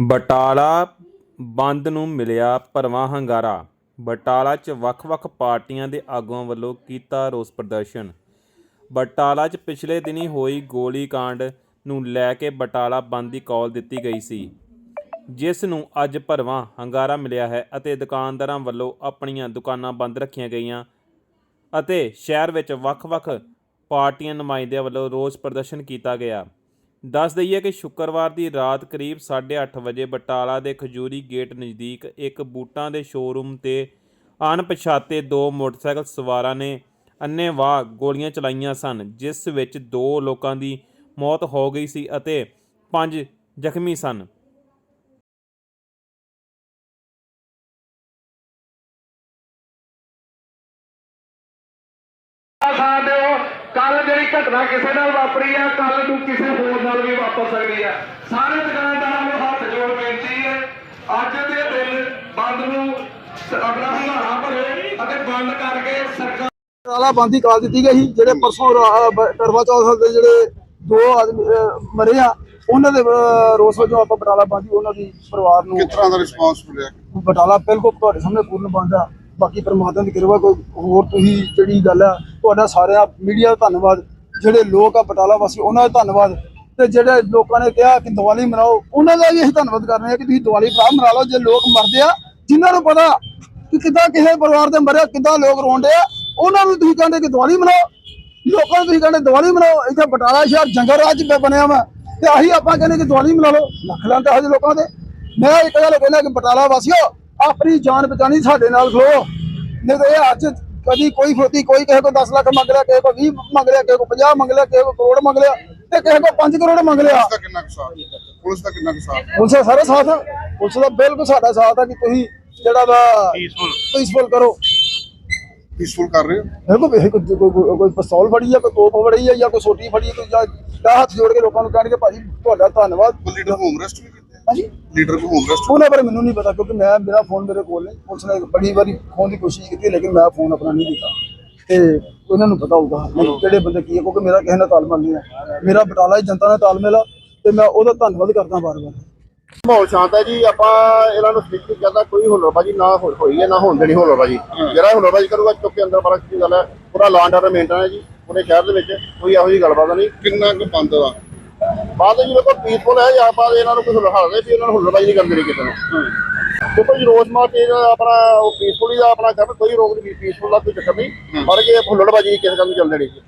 ਬਟਾਲਾ ਬੰਦ ਨੂੰ ਮਿਲਿਆ ਭਰਵਾਂ ਹੰਗਾਰਾ। ਬਟਾਲਾ 'ਚ ਵੱਖ-ਵੱਖ ਪਾਰਟੀਆਂ ਦੇ ਆਗੂਆਂ ਵੱਲੋਂ ਕੀਤਾ ਰੋਸ ਪ੍ਰਦਰਸ਼ਨ। ਬਟਾਲਾ 'ਚ ਪਿਛਲੇ ਦਿਨੀ ਹੋਈ ਗੋਲੀ ਕਾਂਡ ਨੂੰ ਲੈ ਕੇ ਬਟਾਲਾ ਬੰਦ ਦੀ ਕਾਲ ਦਿੱਤੀ ਗਈ ਸੀ। ਜਿਸ ਨੂੰ ਅੱਜ ਭਰਵਾਂ ਹੰਗਾਰਾ ਮਿਲਿਆ ਹੈ ਅਤੇ ਦੁਕਾਨਦਾਰਾਂ ਵੱਲੋਂ ਆਪਣੀਆਂ ਦੁਕਾਨਾਂ ਬੰਦ ਰੱਖੀਆਂ ਗਈਆਂ ਅਤੇ ਸ਼ਹਿਰ ਵਿੱਚ ਵੱਖ-ਵੱਖ ਪਾਰਟੀਆਂ ਨੁਮਾਇੰਦਿਆਂ ਵੱਲੋਂ ਰੋਸ ਪ੍ਰਦਰਸ਼ਨ ਕੀਤਾ ਗਿਆ। ਦੱਸ ਦਈਏ ਕਿ ਸ਼ੁੱਕਰਵਾਰ ਦੀ ਰਾਤ ਕਰੀਬ 8:30 ਵਜੇ ਬਟਾਲਾ ਦੇ ਖਜੂਰੀ ਗੇਟ ਨਜ਼ਦੀਕ ਇੱਕ ਬੂਟਾਂ ਦੇ ਸ਼ੋਰੂਮ ਤੇ ਅਣਪਛਾਤੇ ਦੋ ਮੋਟਰਸਾਈਕਲ ਸਵਾਰਾਂ ਨੇ ਅੰਨ੍ਹੇਵਾਹ ਗੋਲੀਆਂ ਚਲਾਈਆਂ ਸਨ, ਜਿਸ ਵਿੱਚ ਦੋ ਲੋਕਾਂ ਦੀ ਮੌਤ ਹੋ ਗਈ ਸੀ ਅਤੇ ਪੰਜ ਜ਼ਖਮੀ ਸਨ। ਸਾਥ ਘਟਨਾ ਕਿਸੇ ਨਾਲ ਵਾਪਰੀ ਆ ਕੱਲ ਨੂੰ ਕਿਸੇ ਹੋਰ ਨਾਲ ਵੀ ਵਾਪਰ ਸਕਦੀ ਆ। ਸਾਰੇ ਦੁਕਾਨਦਾਰਾਂ ਨੂੰ ਹੱਥ ਜੋੜ ਬੇਨਤੀ ਹੈ ਅੱਜ ਦੇ ਦਿਨ ਬੰਦ ਨੂੰ ਆਪਣਾ ਹੰਗਾਰਾ ਭਰੇ ਅਤੇ ਬੰਦ ਕਰਕੇ ਸਰਕਾਰ ਤਾਲਾ ਬੰਦੀ ਕਾਲ ਦਿੱਤੀ ਗਈ ਜਿਹੜੇ ਪਰਸੋਂ ਕਰਵਾ ਚੌਥ ਦੇ ਜਿਹੜੇ ਦੋ ਆਦਮੀ ਮਰੇ ਆ ਉਹਨਾਂ ਦੇ ਰੋਸ ਵਜੋਂ ਆਪਾਂ ਬਟਾਲਾ ਬੰਦੀ ਉਹਨਾਂ ਦੀ ਪਰਿਵਾਰ ਨੂੰ ਕਿਸ ਤਰ੍ਹਾਂ ਦਾ ਰਿਸਪਾਂਸ ਮਿਲਿਆ? ਬਟਾਲਾ ਬਿਲਕੁਲ ਤੁਹਾਡੇ ਸਾਹਮਣੇ ਪੂਰਨ ਬੰਦ ਆ। ਬਾਕੀ ਪਰਮਾਤਮਾ ਦੀ ਕਿਰਪਾ ਕੋਈ ਹੋਰ ਤੁਸੀਂ ਜਿਹੜੀ ਗੱਲ ਆ ਤੁਹਾਡਾ ਸਾਰਿਆਂ ਮੀਡੀਆ ਦਾ ਧੰਨਵਾਦ। ਜਿਹੜੇ ਲੋਕ ਆ ਬਟਾਲਾ ਵਾਸੀ, ਉਹਨਾਂ ਦਾ ਧੰਨਵਾਦ। ਤੇ ਜਿਹੜੇ ਲੋਕਾਂ ਨੇ ਕਿਹਾ ਕਿ ਦੀਵਾਲੀ ਮਨਾਓ, ਉਹਨਾਂ ਦਾ ਵੀ ਅਸੀਂ ਧੰਨਵਾਦ ਕਰ ਰਹੇ ਆ ਕਿ ਤੁਸੀਂ ਦੀਵਾਲੀ ਭਰਾ ਮਨਾ ਲਓ, ਜੇ ਲੋਕ ਮਰਦੇ ਆ, ਜਿਨ੍ਹਾਂ ਨੂੰ ਪਤਾ ਕਿ ਕਿੱਦਾਂ ਕਿਸੇ ਪਰਿਵਾਰ ਦੇ ਮਰਿਆ, ਕਿੱਦਾਂ ਲੋਕ ਰੋਂਦੇ ਆ, ਉਹਨਾਂ ਨੂੰ ਤੁਸੀਂ ਕਹਿੰਦੇ ਕਿ ਦੀਵਾਲੀ ਮਨਾਓ। ਲੋਕਾਂ ਨੂੰ ਤੁਸੀਂ ਕਹਿੰਦੇ ਦੀਵਾਲੀ ਮਨਾਓ। ਇੱਥੇ ਬਟਾਲਾ ਸ਼ਹਿਰ ਜੰਗਲ ਰਾਜ ਬਣਿਆ ਵਾ। ਤੇ ਆਹੀ ਆਪਾਂ ਕਹਿੰਦੇ ਕਿ ਦੀਵਾਲੀ ਮਨਾ ਲਓ। ਲੱਖ ਲਾਂ ਹਜੇ ਲੋਕਾਂ ਦੇ। ਮੈਂ ਇੱਕ ਗੱਲ ਕਹਿੰਦਾ ਕਿ ਬਟਾਲਾ ਵਾਸੀਓ, ਆਪਣੀ ਜਾਨ ਬਚਾਣੀ ਸਾਡੇ ਨਾਲ ਖਲੋ। ਨਹੀਂ ਤੇ ਇਹ ਅੱਜ ਕਦੀ ਕੋਈ ਫੋਤੀ ਕੋਈ ਕਿਸੇ ਕੋ 10 ਲੱਖ ਮੰਗ ਲਿਆ ਕਿਸੇ ਕੋ 20 ਮੰਗ ਲਿਆ ਕਿਸੇ ਕੋ 50 ਮੰਗ ਲਿਆ ਕਿਸੇ ਕੋ ਕਰੋੜ ਮੰਗ ਲਿਆ ਤੇ ਕਿਸੇ ਕੋ 5 ਕਰੋੜ ਮੰਗ ਲਿਆ। ਪੁਲਿਸ ਦਾ ਕਿੰਨਾ ਕੁ ਸਾਥ? ਪੁਲਿਸ ਦਾ ਕਿੰਨਾ ਕੁ ਸਾਥ? ਪੁਲਿਸ ਦਾ ਸਾਰਾ ਸਾਥ ਆ। ਪੁਲਿਸ ਦਾ ਬਿਲਕੁਲ ਸਾਡਾ ਸਾਥ ਆ ਕਿ ਤੁਸੀਂ ਜਿਹੜਾ ਵਾ ਪੀਸਫੁਲ ਕਰੋ। ਪੀਸਫੁਲ ਕਰ ਰਹੇ ਹੋ? ਦੇਖੋ ਕੋਈ ਕੋਈ- ਕੋਈ ਕੋਈ ਪਿਸਤੌਲ ਫੜੀ ਆ ਕੋਈ ਤੋਪ ਫੜੀ ਆ ਜਾਂ ਕੋਈ ਸੋਟੀ ਫੜੀ ਆ ਕੋਈ ਜਾਂ ਜਾਂ ਹੱਥ ਜੋੜ ਕੇ ਲੋਕਾਂ ਨੂੰ ਕਹਿਣਗੇ ਭਾਜੀ ਤੁਹਾਡਾ ਧੰਨਵਾਦ। ਲੀਡਰ ਹੋਮ ਰੈਸਟ ਵੀ ਕੀਤੇ ਹਾਂਜੀ। ਲੀਡਰ ਕੋ ਹੋਮ ਰੈਸਟ ਉਹਨਾਂ ਬਾਰੇ ਮੈਨੂੰ ਨਹੀਂ ਪਤਾ ਕਿਉਂਕਿ ਮੈਂ ਮੇਰਾ ਫੋਨ ਮੇਰੇ ਕੋਲ ਨਹੀਂ ਪੁਲਿਸ ਨੇ ਬੜੀ ਵਾਰੀ ਖੋਣ ਦੀ ਕੋਸ਼ਿਸ਼ ਕੀਤੀ ਲੇਕਿਨ ਮੈਂ ਫੋਨ ਆਪਣਾ ਨਹੀਂ ਦਿੱਤਾ ਤੇ ਉਹਨਾਂ ਨੂੰ ਪਤਾ ਹੋਊਗਾ ਕਿਹੜੇ ਬੰਦੇ ਕੀ ਹੈ ਕਿਉਂਕਿ ਮੇਰਾ ਕਿਸੇ ਨਾਲ ਤਾਲਮੇਲ ਨਹੀਂ ਹੈ। ਮੇਰਾ ਬਟਾਲਾ ਜਨਤਾ ਨਾਲ ਤਾਲਮੇਲ ਆ ਤੇ ਮੈਂ ਉਹਦਾ ਧੰਨਵਾਦ ਕਰਦਾ ਬਾਰ-ਬਾਰ ਮਾਹੌਲ ਸ਼ਾਂਤ ਹੈ ਜੀ। ਆਪਾਂ ਇਹਨਾਂ ਨੂੰ ਸਪੀਕ ਕਰਦਾ ਕੋਈ ਹੁਲੜਬਾਜੀ ਨਾ ਹੋਈ ਹੈ ਨਾ ਹੋਣ ਦੇਣੀ ਹੁਲੜਬਾਜੀ ਜਿਹੜਾ ਹੁਲੜਬਾਜੀ ਕਰੂਗਾ ਚੁੱਕ ਕੇ ਅੰਦਰ ਬਾਰਾ ਕੀ ਗੱਲ ਹੈ। ਪੂਰਾ ਲਾਂਡ ਆਰਡਰ ਮੇਨਟੇਨ ਹੈ ਜੀ। ਪੂਰੇ ਸ਼ਹਿਰ ਦੇ ਵਿੱਚ ਕੋਈ ਇਹੋ ਜਿਹੀ ਗੱਲਬਾਤ ਨਹੀਂ। ਕਿੰਨਾ ਕੁ ਬੰਦ ਆ ਬਾਅਦ ਵਿੱਚ ਦੇਖੋ ਪੀਸਫੁਲ ਹੈ ਜਾਂ ਆਪਾਂ ਇਹਨਾਂ ਨੂੰ ਕੋਈ ਹੁਲੜਾਦੇ ਵੀ ਇਹਨਾਂ ਨੂੰ ਹੁਲੜਬਾਜੀ ਨਹੀਂ ਕਰਨ ਦੇਣੀ ਕਿਸੇ ਨੂੰ। ਦੇਖੋ ਜੀ ਰੋਜ਼ ਮਾਰਚ ਇਹ ਆਪਣਾ ਉਹ ਪੀਸਫੁਲੀ ਦਾ ਆਪਣਾ ਕਰਨ ਕੋਈ ਰੋਕ ਨਹੀਂ ਪੀਸਫੁਲ ਦਾ ਕੋਈ ਚੱਕਰ ਨਹੀਂ। ਪਰ ਕਿ ਹੁਲੜਬਾਜੀ ਕਿਸੇ ਗੱਲ ਨੂੰ ਚੱਲ ਦੇਣੀ ਜੀ